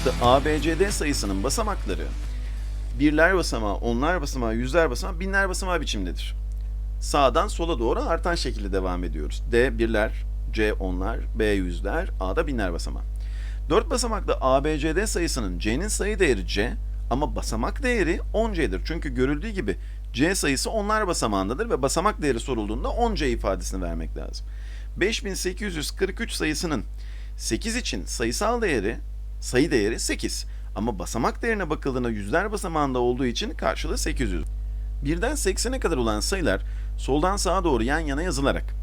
basamaklı ABCD sayısının basamakları birler basamağı, onlar basamağı, yüzler basamağı, binler basamağı biçimdedir. Sağdan sola doğru artan şekilde devam ediyoruz. D birler, C onlar, B yüzler, A da binler basamağı. 4 basamaklı ABCD sayısının C'nin sayı değeri C ama basamak değeri 10C'dir. Çünkü görüldüğü gibi C sayısı onlar basamağındadır ve basamak değeri sorulduğunda 10C ifadesini vermek lazım. 5843 sayısının 8 için sayısal değeri, sayı değeri 8. Ama basamak değerine bakıldığında yüzler basamağında olduğu için karşılığı 800. Birden 80'e kadar olan sayılar soldan sağa doğru yan yana yazılarak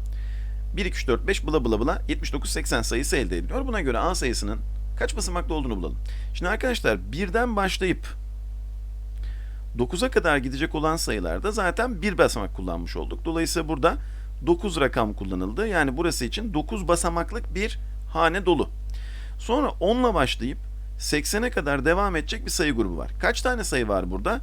1, 2, 3, 4, 5 bula bula bula 79, 80 sayısı elde ediliyor. Buna göre A sayısının kaç basamaklı olduğunu bulalım. Şimdi arkadaşlar birden başlayıp 9'a kadar gidecek olan sayılarda zaten bir basamak kullanmış olduk. Dolayısıyla burada 9 rakam kullanıldı. Yani burası için 9 basamaklık bir hane dolu. Sonra 10 ile başlayıp 80'e kadar devam edecek bir sayı grubu var. Kaç tane sayı var burada?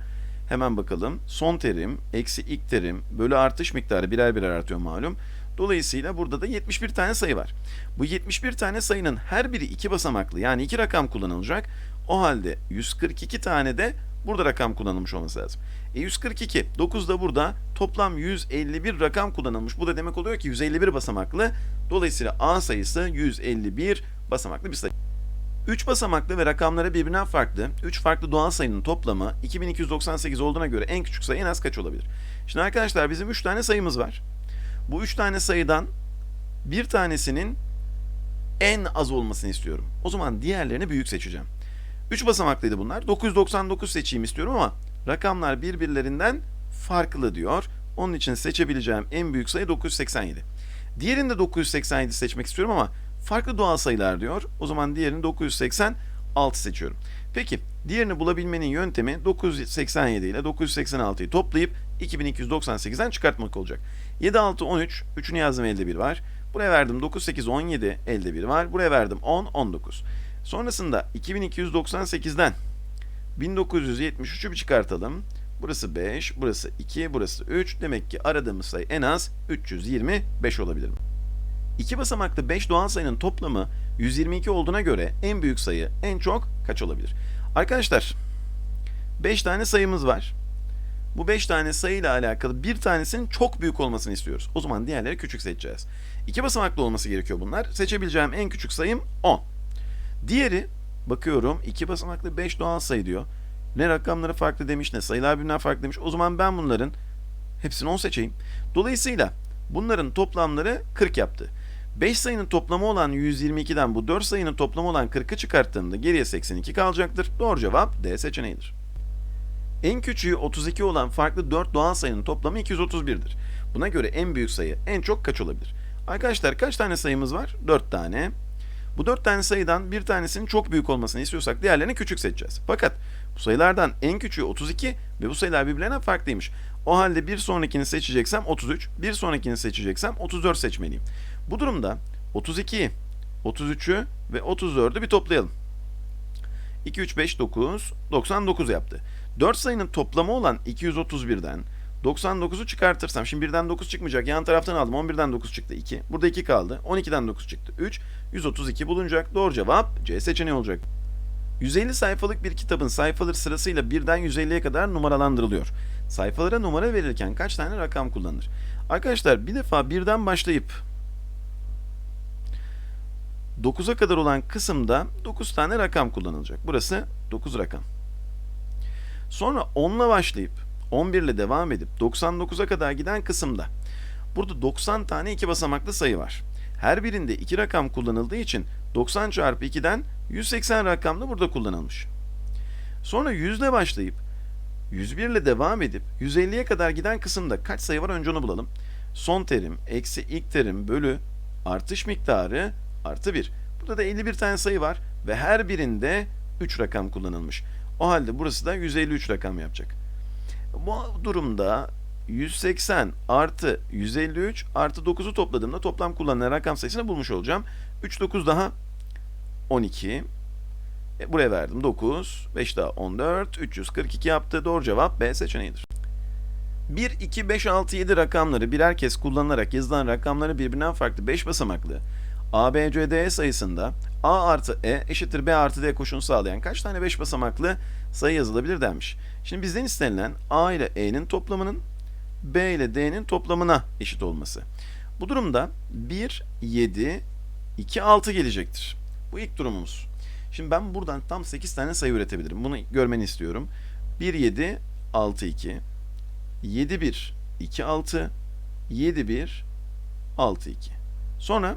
Hemen bakalım. Son terim, eksi ilk terim, bölü artış miktarı birer birer artıyor malum. Dolayısıyla burada da 71 tane sayı var. Bu 71 tane sayının her biri iki basamaklı yani iki rakam kullanılacak. O halde 142 tane de burada rakam kullanılmış olması lazım. E 142, 9 da burada toplam 151 rakam kullanılmış. Bu da demek oluyor ki 151 basamaklı. Dolayısıyla A sayısı 151 basamaklı bir sayı. 3 basamaklı ve rakamları birbirinden farklı 3 farklı doğal sayının toplamı 2298 olduğuna göre en küçük sayı en az kaç olabilir? Şimdi arkadaşlar bizim 3 tane sayımız var. Bu 3 tane sayıdan bir tanesinin en az olmasını istiyorum. O zaman diğerlerini büyük seçeceğim. 3 basamaklıydı bunlar. 999 seçeyim istiyorum ama rakamlar birbirlerinden farklı diyor. Onun için seçebileceğim en büyük sayı 987. Diğerini de 987 seçmek istiyorum ama farklı doğal sayılar diyor. O zaman diğerini 986 seçiyorum. Peki diğerini bulabilmenin yöntemi 987 ile 986'yı toplayıp 2298'den çıkartmak olacak. 7, 6, 13. 3'ünü yazdım elde 1 var. Buraya verdim 9, 8, 17 elde 1 var. Buraya verdim 10, 19. Sonrasında 2298'den 1973'ü bir çıkartalım. Burası 5, burası 2, burası 3. Demek ki aradığımız sayı en az 325 olabilir. İki basamaklı 5 doğal sayının toplamı 122 olduğuna göre en büyük sayı en çok kaç olabilir? Arkadaşlar 5 tane sayımız var. Bu 5 tane sayıyla alakalı bir tanesinin çok büyük olmasını istiyoruz. O zaman diğerleri küçük seçeceğiz. İki basamaklı olması gerekiyor bunlar. Seçebileceğim en küçük sayım 10. Diğeri bakıyorum 2 basamaklı 5 doğal sayı diyor. Ne rakamları farklı demiş ne sayılar birbirinden farklı demiş. O zaman ben bunların hepsini 10 seçeyim. Dolayısıyla bunların toplamları 40 yaptı. 5 sayının toplamı olan 122'den bu 4 sayının toplamı olan 40'ı çıkarttığımda geriye 82 kalacaktır. Doğru cevap D seçeneğidir. En küçüğü 32 olan farklı 4 doğal sayının toplamı 231'dir. Buna göre en büyük sayı en çok kaç olabilir? Arkadaşlar kaç tane sayımız var? 4 tane. Bu 4 tane sayıdan bir tanesinin çok büyük olmasını istiyorsak diğerlerini küçük seçeceğiz. Fakat bu sayılardan en küçüğü 32 ve bu sayılar birbirlerinden farklıymış. O halde bir sonrakini seçeceksem 33, bir sonrakini seçeceksem 34 seçmeliyim. Bu durumda 32'yi, 33'ü ve 34'ü bir toplayalım. 2, 3, 5, 9, 99 yaptı. 4 sayının toplamı olan 231'den 99'u çıkartırsam, şimdi birden 9 çıkmayacak, yan taraftan aldım, 11'den 9 çıktı 2, burada 2 kaldı, 12'den 9 çıktı 3, 132 bulunacak. Doğru cevap C seçeneği olacak. 150 sayfalık bir kitabın sayfaları sırasıyla birden 150'ye kadar numaralandırılıyor. Sayfalara numara verirken kaç tane rakam kullanılır? Arkadaşlar bir defa birden başlayıp 9'a kadar olan kısımda 9 tane rakam kullanılacak. Burası 9 rakam. Sonra 10 ile başlayıp 11 ile devam edip 99'a kadar giden kısımda burada 90 tane iki basamaklı sayı var. Her birinde iki rakam kullanıldığı için 90 çarpı 2'den 180 rakam da burada kullanılmış. Sonra 100 ile başlayıp 101 ile devam edip 150'ye kadar giden kısımda kaç sayı var önce onu bulalım. Son terim eksi ilk terim bölü artış miktarı artı 1. Burada da 51 tane sayı var ve her birinde 3 rakam kullanılmış. O halde burası da 153 rakam yapacak. Bu durumda 180 artı 153 artı 9'u topladığımda toplam kullanılan rakam sayısını bulmuş olacağım. 3, 9 daha 12. E, buraya verdim 9. 5 daha 14. 342 yaptı. Doğru cevap B seçeneğidir. 1, 2, 5, 6, 7 rakamları birer kez kullanılarak yazılan rakamları birbirinden farklı 5 basamaklı ABCD sayısında A artı E eşittir B artı D koşulunu sağlayan kaç tane 5 basamaklı sayı yazılabilir denmiş. Şimdi bizden istenilen A ile E'nin toplamının B ile D'nin toplamına eşit olması. Bu durumda 1, 7, 2, 6 gelecektir. Bu ilk durumumuz. Şimdi ben buradan tam 8 tane sayı üretebilirim. Bunu görmeni istiyorum. 1, 7, 6, 2. 7, 1, 2, 6. 7, 1, 6, 2. Sonra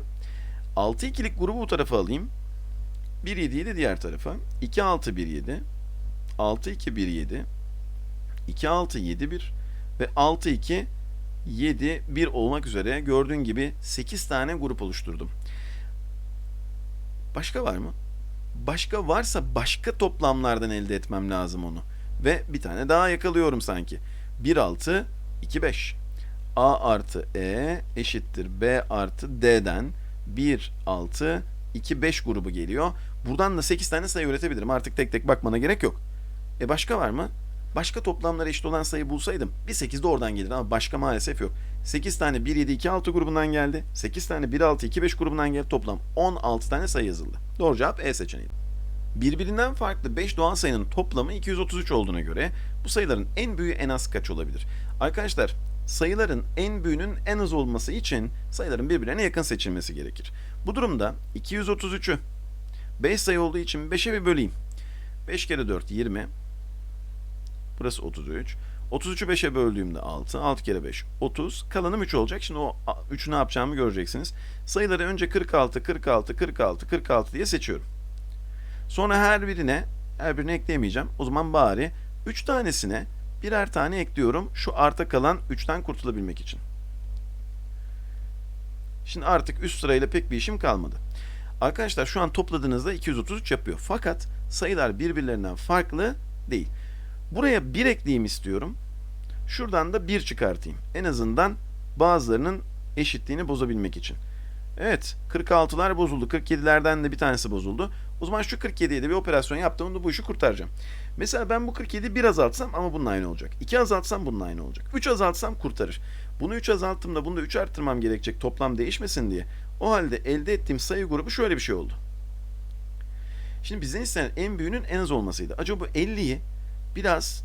6 ikilik grubu bu tarafa alayım. 1, 7'yi de diğer tarafa. 2, 6, 1, 7. 6, 2, 1, 7. 2, 6, 7, 1. Ve 6, 2, 7, 1 olmak üzere gördüğün gibi 8 tane grup oluşturdum. Başka var mı? Başka varsa başka toplamlardan elde etmem lazım onu. Ve bir tane daha yakalıyorum sanki. 1, 6, 2, 5. A artı E eşittir B artı D'den 1, 6, 2, 5 grubu geliyor. Buradan da 8 tane sayı üretebilirim. Artık tek tek bakmana gerek yok. E başka var mı? Başka toplamlara eşit olan sayı bulsaydım bir 8 de oradan gelir ama başka maalesef yok. 8 tane 1, 7, 2, 6 grubundan geldi. 8 tane 1, 6, 2, 5 grubundan geldi. Toplam 16 tane sayı yazıldı. Doğru cevap E seçeneği. Birbirinden farklı 5 doğal sayının toplamı 233 olduğuna göre bu sayıların en büyüğü en az kaç olabilir? Arkadaşlar sayıların en büyüğünün en az olması için sayıların birbirine yakın seçilmesi gerekir. Bu durumda 233'ü 5 sayı olduğu için 5'e bir böleyim. 5 kere 4 20. Burası 33. 33'ü 5'e böldüğümde 6. 6 kere 5 30. Kalanım 3 olacak. Şimdi o 3'ü ne yapacağımı göreceksiniz. Sayıları önce 46, 46, 46, 46 diye seçiyorum. Sonra her birine her birine ekleyemeyeceğim. O zaman bari 3 tanesine birer tane ekliyorum. Şu arta kalan 3'ten kurtulabilmek için. Şimdi artık üst sırayla pek bir işim kalmadı. Arkadaşlar şu an topladığınızda 233 yapıyor. Fakat sayılar birbirlerinden farklı değil. Buraya 1 ekleyeyim istiyorum. Şuradan da 1 çıkartayım. En azından bazılarının eşitliğini bozabilmek için. Evet 46'lar bozuldu. 47'lerden de bir tanesi bozuldu. O zaman şu 47'ye de bir operasyon yaptığımda bu işi kurtaracağım. Mesela ben bu 47'yi 1 azaltsam ama bunun aynı olacak. 2 azaltsam bunun aynı olacak. 3 azaltsam kurtarır. Bunu 3 azalttığımda bunu da 3 arttırmam gerekecek toplam değişmesin diye. O halde elde ettiğim sayı grubu şöyle bir şey oldu. Şimdi bizden istenen en büyüğünün en az olmasıydı. Acaba bu 50'yi biraz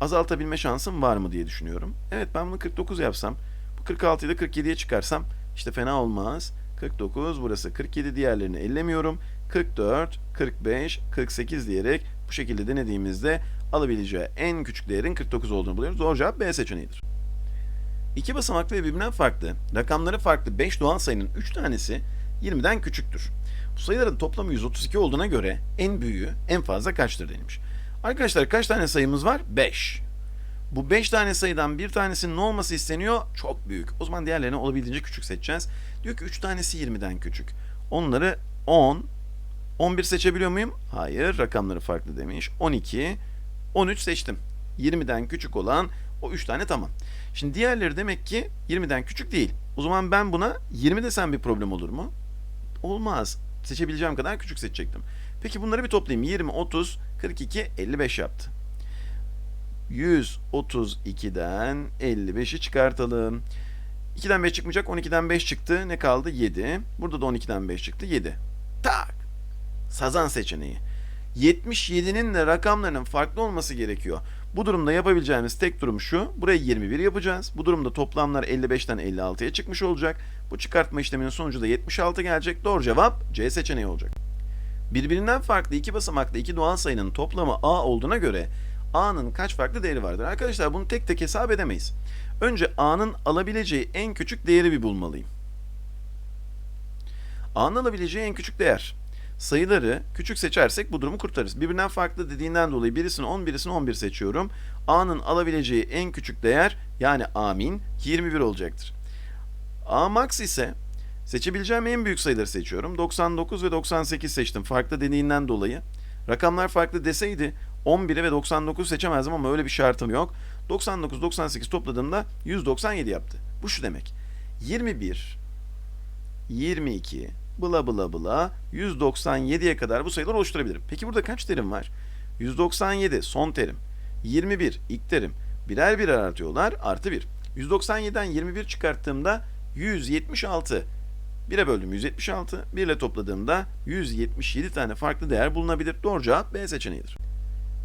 azaltabilme şansım var mı diye düşünüyorum. Evet ben bunu 49 yapsam, bu 46'yı da 47'ye çıkarsam işte fena olmaz. 49 burası 47 diğerlerini ellemiyorum. 44, 45, 48 diyerek bu şekilde denediğimizde alabileceği en küçük değerin 49 olduğunu buluyoruz. Doğru cevap B seçeneğidir. İki basamaklı ve birbirinden farklı, rakamları farklı 5 doğal sayının 3 tanesi 20'den küçüktür. Bu sayıların toplamı 132 olduğuna göre en büyüğü en fazla kaçtır denilmiş. Arkadaşlar kaç tane sayımız var? 5. Bu 5 tane sayıdan bir tanesinin ne olması isteniyor? Çok büyük. O zaman diğerlerini olabildiğince küçük seçeceğiz. Diyor ki 3 tanesi 20'den küçük. Onları 10, 11 seçebiliyor muyum? Hayır, rakamları farklı demiş. 12, 13 seçtim. 20'den küçük olan o 3 tane tamam. Şimdi diğerleri demek ki 20'den küçük değil. O zaman ben buna 20 desem bir problem olur mu? Olmaz. Seçebileceğim kadar küçük seçecektim. Peki bunları bir toplayayım. 20, 30, 42, 55 yaptı. 132'den 55'i çıkartalım. 2'den 5 çıkmayacak. 12'den 5 çıktı. Ne kaldı? 7. Burada da 12'den 5 çıktı. 7. Tak. Sazan seçeneği. 77'nin de rakamlarının farklı olması gerekiyor. Bu durumda yapabileceğimiz tek durum şu. Burayı 21 yapacağız. Bu durumda toplamlar 55'ten 56'ya çıkmış olacak. Bu çıkartma işleminin sonucu da 76 gelecek. Doğru cevap C seçeneği olacak. Birbirinden farklı iki basamaklı iki doğal sayının toplamı A olduğuna göre A'nın kaç farklı değeri vardır? Arkadaşlar bunu tek tek hesap edemeyiz. Önce A'nın alabileceği en küçük değeri bir bulmalıyım. A'nın alabileceği en küçük değer. Sayıları küçük seçersek bu durumu kurtarırız. Birbirinden farklı dediğinden dolayı birisini 10, birisini 11 seçiyorum. A'nın alabileceği en küçük değer yani A min 21 olacaktır. A max ise seçebileceğim en büyük sayıları seçiyorum. 99 ve 98 seçtim farklı dediğinden dolayı. Rakamlar farklı deseydi 11'i ve 99 seçemezdim ama öyle bir şartım yok. 99 98 topladığımda 197 yaptı. Bu şu demek. 21 22 bla bla bla 197'ye kadar bu sayıları oluşturabilirim. Peki burada kaç terim var? 197 son terim. 21 ilk terim. Birer birer artıyorlar. Artı 1. 197'den 21 çıkarttığımda 176. 1'e böldüm 176. 1 ile topladığımda 177 tane farklı değer bulunabilir. Doğru cevap B seçeneğidir.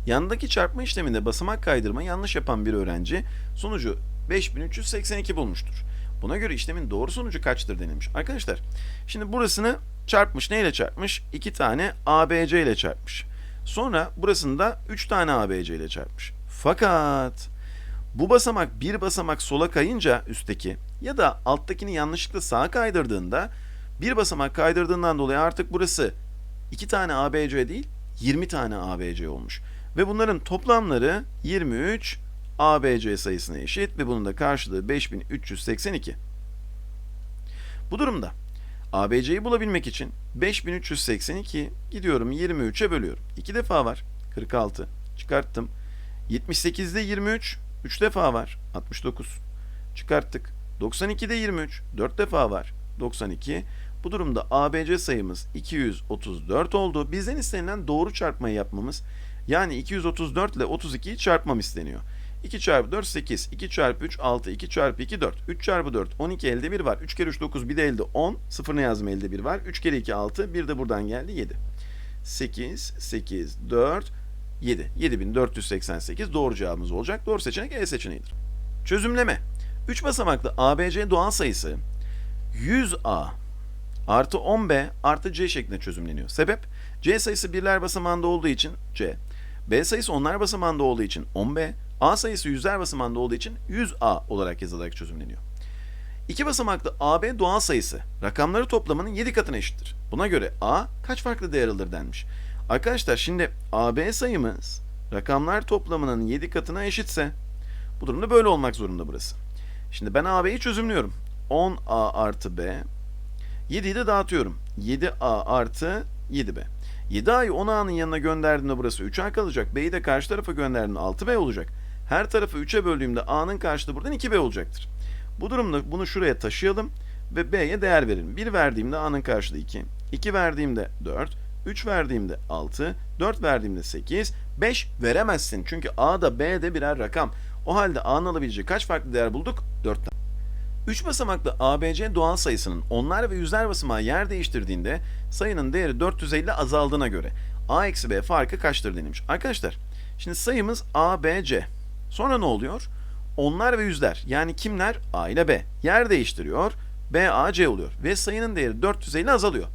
Yandaki çarpma işleminde basamak kaydırma yanlış yapan bir öğrenci sonucu 5382 bulmuştur. Buna göre işlemin doğru sonucu kaçtır denilmiş. Arkadaşlar şimdi burasını çarpmış. Neyle çarpmış? 2 tane ABC ile çarpmış. Sonra burasını da 3 tane ABC ile çarpmış. Fakat bu basamak bir basamak sola kayınca üstteki ya da alttakini yanlışlıkla sağa kaydırdığında bir basamak kaydırdığından dolayı artık burası 2 tane ABC değil 20 tane ABC olmuş. Ve bunların toplamları 23 ABC sayısına eşit ve bunun da karşılığı 5382. Bu durumda ABC'yi bulabilmek için 5382 gidiyorum 23'e bölüyorum. 2 defa var 46 çıkarttım. 78'de 23 3 defa var 69 çıkarttık. 92'de 23 4 defa var 92. Bu durumda ABC sayımız 234 oldu. Bizden istenilen doğru çarpmayı yapmamız yani 234 ile 32'yi çarpmam isteniyor. 2 çarpı 4 8, 2 çarpı 3 6, 2 çarpı 2 4, 3 çarpı 4 12 elde 1 var. 3 kere 3 9 bir de elde 10, sıfırını yazma elde 1 var. 3 kere 2 6, bir de buradan geldi 7. 8, 8, 4, 7. 7488 doğru cevabımız olacak. Doğru seçenek E seçeneğidir. Çözümleme. 3 basamaklı ABC doğal sayısı 100A artı 10B artı C şeklinde çözümleniyor. Sebep? C sayısı birler basamağında olduğu için C. B sayısı onlar basamağında olduğu için 10B. A sayısı yüzler basamağında olduğu için 100A olarak yazılarak çözümleniyor. İki basamaklı AB doğal sayısı rakamları toplamının 7 katına eşittir. Buna göre A kaç farklı değer alır denmiş. Arkadaşlar şimdi AB sayımız rakamlar toplamının 7 katına eşitse bu durumda böyle olmak zorunda burası. Şimdi ben AB'yi çözümlüyorum. 10A artı B 7'yi de dağıtıyorum. 7A artı 7B. 7A'yı 10A'nın yanına gönderdiğimde burası 3A kalacak. B'yi de karşı tarafa gönderdiğimde 6B olacak. Her tarafı 3'e böldüğümde A'nın karşılığı buradan 2B olacaktır. Bu durumda bunu şuraya taşıyalım ve B'ye değer verelim. 1 verdiğimde A'nın karşılığı 2. 2 verdiğimde 4. 3 verdiğimde 6. 4 verdiğimde 8. 5 veremezsin. Çünkü A'da B'de birer rakam. O halde A'nın alabileceği kaç farklı değer bulduk? 4 tane. 3 basamaklı ABC doğal sayısının onlar ve yüzler basamağı yer değiştirdiğinde sayının değeri 450 azaldığına göre A eksi B farkı kaçtır denilmiş. Arkadaşlar şimdi sayımız ABC. Sonra ne oluyor? Onlar ve yüzler yani kimler? A ile B. Yer değiştiriyor. B, A, C oluyor. Ve sayının değeri 450 azalıyor.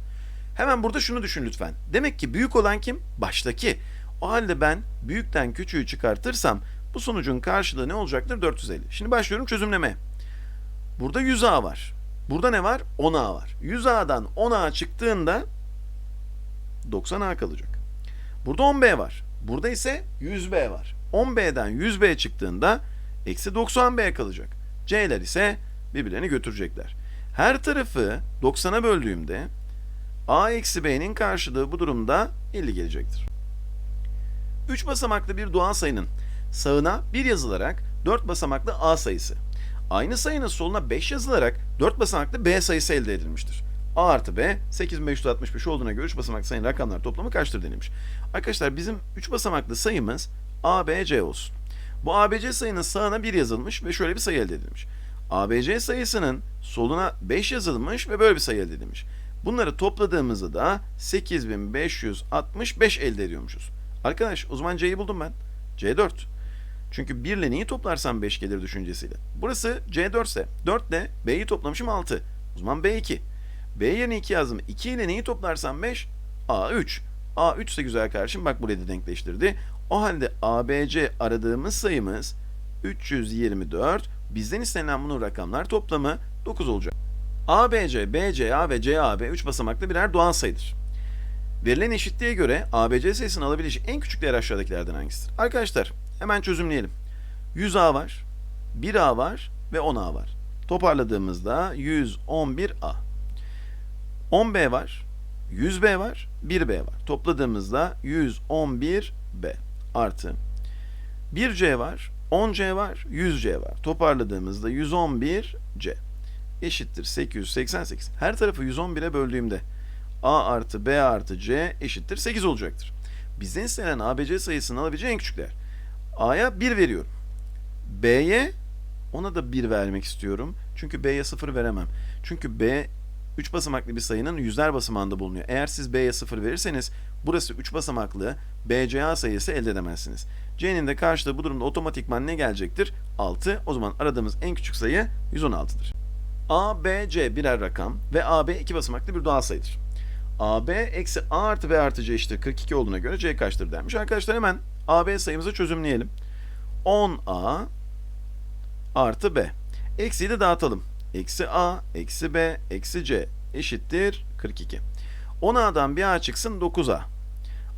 Hemen burada şunu düşün lütfen. Demek ki büyük olan kim? Baştaki. O halde ben büyükten küçüğü çıkartırsam bu sonucun karşılığı ne olacaktır? 450. Şimdi başlıyorum çözümlemeye. Burada 100A var. Burada ne var? 10A var. 100A'dan 10A çıktığında 90A kalacak. Burada 10B var. Burada ise 100B var. 10B'den 100B çıktığında eksi 90B kalacak. C'ler ise birbirlerini götürecekler. Her tarafı 90'a böldüğümde A eksi B'nin karşılığı bu durumda 50 gelecektir. 3 basamaklı bir doğal sayının sağına 1 yazılarak 4 basamaklı A sayısı, aynı sayının soluna 5 yazılarak 4 basamaklı B sayısı elde edilmiştir. A artı B 8565 olduğuna göre 3 basamaklı sayının rakamlar toplamı kaçtır denilmiş. Arkadaşlar bizim 3 basamaklı sayımız ABC olsun. Bu ABC sayının sağına 1 yazılmış ve şöyle bir sayı elde edilmiş. ABC sayısının soluna 5 yazılmış ve böyle bir sayı elde edilmiş. Bunları topladığımızda da 8565 elde ediyormuşuz. Arkadaş o zaman C'yi buldum ben. C4. Çünkü 1 ile neyi toplarsam 5 gelir düşüncesiyle. Burası C4 ise 4 ile B'yi toplamışım 6. O zaman B2. B yerine 2 yazdım. 2 ile neyi toplarsam 5? A3. A3 ise güzel kardeşim bak burayı da denkleştirdi. O halde ABC aradığımız sayımız 324. Bizden istenilen bunun rakamlar toplamı 9 olacak. ABC, BCA ve CAB 3 basamaklı birer doğal sayıdır. Verilen eşitliğe göre ABC sayısını alabileceği en küçük değer aşağıdakilerden hangisidir? Arkadaşlar hemen çözümleyelim. 100A var, 1A var ve 10A var. Toparladığımızda 111A. 10B var, 100B var, 1B var. Topladığımızda 111B artı 1C var, 10C var, 100C var. Toparladığımızda 111C eşittir 888. Her tarafı 111'e böldüğümde A artı B artı C eşittir 8 olacaktır. Bizden istenen ABC sayısını alabileceği en küçük değer. A'ya 1 veriyorum. B'ye ona da 1 vermek istiyorum. Çünkü B'ye 0 veremem. Çünkü B 3 basamaklı bir sayının yüzler basamağında bulunuyor. Eğer siz B'ye 0 verirseniz burası 3 basamaklı BCA sayısı elde edemezsiniz. C'nin de karşılığı bu durumda otomatikman ne gelecektir? 6. O zaman aradığımız en küçük sayı 116'dır. A, B, C birer rakam ve AB iki basamaklı bir doğal sayıdır. AB eksi A artı B artı C eşittir 42 olduğuna göre C kaçtır denmiş. Arkadaşlar hemen AB sayımızı çözümleyelim. 10A artı B. Eksiyi de dağıtalım. Eksi A, eksi B, eksi C eşittir 42. 10A'dan bir A çıksın 9A.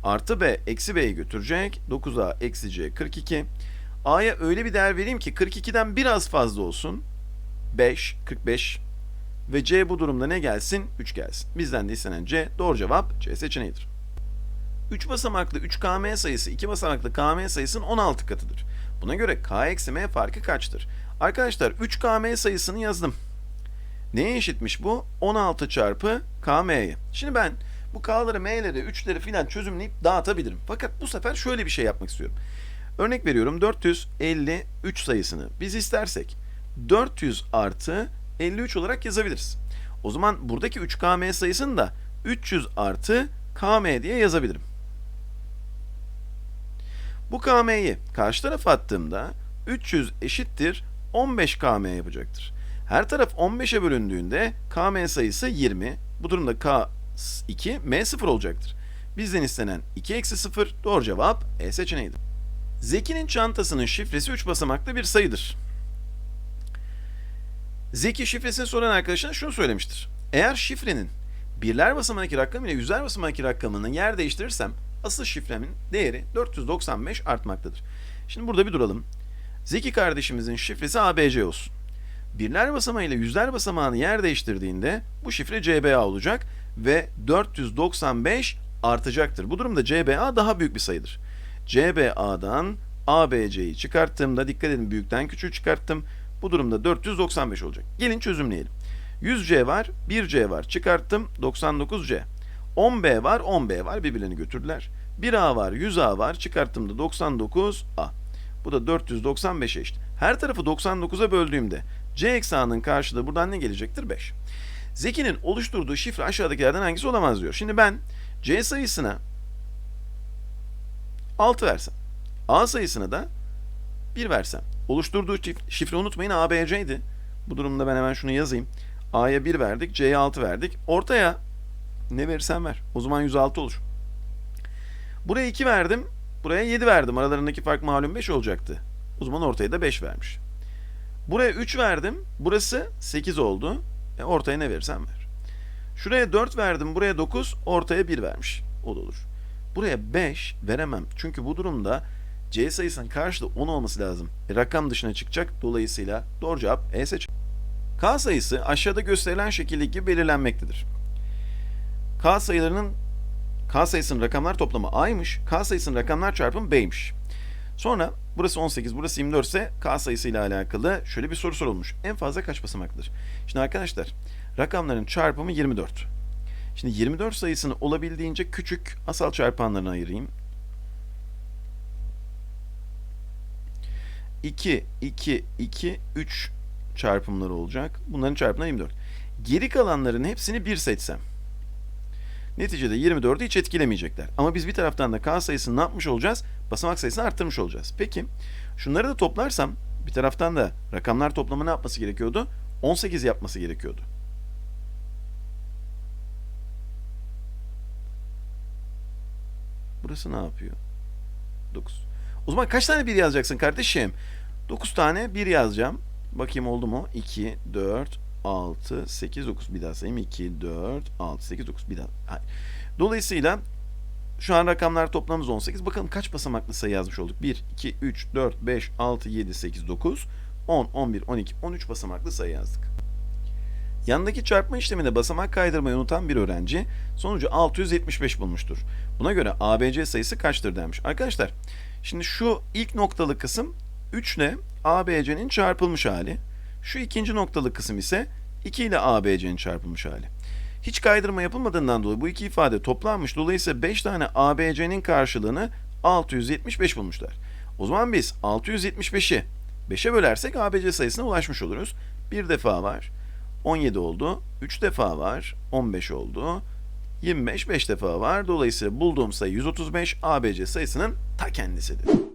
Artı B, eksi B'yi götürecek. 9A, eksi C 42. A'ya öyle bir değer vereyim ki 42'den biraz fazla olsun. 5, 45 ve C bu durumda ne gelsin? 3 gelsin. Bizden de istenen C doğru cevap C seçeneğidir. 3 basamaklı 3KM sayısı 2 basamaklı KM sayısının 16 katıdır. Buna göre K eksi M farkı kaçtır? Arkadaşlar 3KM sayısını yazdım. Neye eşitmiş bu? 16 çarpı KM'ye. Şimdi ben bu K'ları, M'leri, 3'leri filan çözümleyip dağıtabilirim. Fakat bu sefer şöyle bir şey yapmak istiyorum. Örnek veriyorum 453 sayısını biz istersek 400 artı 53 olarak yazabiliriz. O zaman buradaki 3KM sayısını da 300 artı KM diye yazabilirim. Bu KM'yi karşı tarafa attığımda 300 eşittir 15 KM yapacaktır. Her taraf 15'e bölündüğünde KM sayısı 20. Bu durumda K 2, M 0 olacaktır. Bizden istenen 2 eksi 0 doğru cevap E seçeneğidir. Zeki'nin çantasının şifresi 3 basamaklı bir sayıdır. Zeki şifresini soran arkadaşına şunu söylemiştir. Eğer şifrenin birler basamağındaki rakam ile yüzler basamağındaki rakamının yer değiştirirsem asıl şifremin değeri 495 artmaktadır. Şimdi burada bir duralım. Zeki kardeşimizin şifresi ABC olsun. Birler basamağı ile yüzler basamağını yer değiştirdiğinde bu şifre CBA olacak ve 495 artacaktır. Bu durumda CBA daha büyük bir sayıdır. CBA'dan ABC'yi çıkarttığımda dikkat edin büyükten küçüğü çıkarttım. Bu durumda 495 olacak. Gelin çözümleyelim. 100C var, 1C var. Çıkarttım 99C. 10B var, 10B var. Birbirlerini götürdüler. 1A var, 100A var. Çıkarttığımda 99A. Bu da 495'e eşit. Her tarafı 99'a böldüğümde C eksi A'nın karşılığı buradan ne gelecektir? 5. Zeki'nin oluşturduğu şifre aşağıdakilerden hangisi olamaz diyor. Şimdi ben C sayısına 6 versem, A sayısına da 1 versem. Oluşturduğu şifre unutmayın ABC'ydi. Bu durumda ben hemen şunu yazayım. A'ya 1 verdik, C'ye 6 verdik. Ortaya ne verirsen ver. O zaman 106 olur. Buraya 2 verdim, buraya 7 verdim. Aralarındaki fark malum 5 olacaktı. O zaman ortaya da 5 vermiş. Buraya 3 verdim, burası 8 oldu. E ortaya ne verirsen ver. Şuraya 4 verdim, buraya 9, ortaya 1 vermiş. O da olur. Buraya 5 veremem. Çünkü bu durumda C sayısının karşılığı 10 olması lazım. E, rakam dışına çıkacak. Dolayısıyla doğru cevap E seç. K sayısı aşağıda gösterilen şekildeki belirlenmektedir. K sayılarının K sayısının rakamlar toplamı A'ymış. K sayısının rakamlar çarpımı B'ymiş. Sonra burası 18, burası 24 ise K sayısı ile alakalı şöyle bir soru sorulmuş. En fazla kaç basamaklıdır? Şimdi arkadaşlar rakamların çarpımı 24. Şimdi 24 sayısını olabildiğince küçük asal çarpanlarına ayırayım. 2, 2, 2, 3 çarpımları olacak. Bunların çarpımı 24. Geri kalanların hepsini 1 seçsem. Neticede 24'ü hiç etkilemeyecekler. Ama biz bir taraftan da K sayısını ne yapmış olacağız? Basamak sayısını arttırmış olacağız. Peki şunları da toplarsam bir taraftan da rakamlar toplamı ne yapması gerekiyordu? 18 yapması gerekiyordu. Burası ne yapıyor? 9. O zaman kaç tane bir yazacaksın kardeşim? 9 tane bir yazacağım. Bakayım oldu mu? 2, 4, 6, 8, 9. Bir daha sayayım. 2, 4, 6, 8, 9. Bir daha. Hayır. Dolayısıyla şu an rakamlar toplamımız 18. Bakalım kaç basamaklı sayı yazmış olduk? 1, 2, 3, 4, 5, 6, 7, 8, 9, 10, 11, 12, 13 basamaklı sayı yazdık. Yanındaki çarpma işleminde basamak kaydırmayı unutan bir öğrenci sonucu 675 bulmuştur. Buna göre ABC sayısı kaçtır denmiş. Arkadaşlar şimdi şu ilk noktalı kısım 3 ile ABC'nin çarpılmış hali. Şu ikinci noktalı kısım ise 2 ile ABC'nin çarpılmış hali. Hiç kaydırma yapılmadığından dolayı bu iki ifade toplanmış. Dolayısıyla 5 tane ABC'nin karşılığını 675 bulmuşlar. O zaman biz 675'i 5'e bölersek ABC sayısına ulaşmış oluruz. Bir defa var. 17 oldu. 3 defa var. 15 oldu. 25 5 defa var. Dolayısıyla bulduğum sayı 135 ABC sayısının ta kendisidir.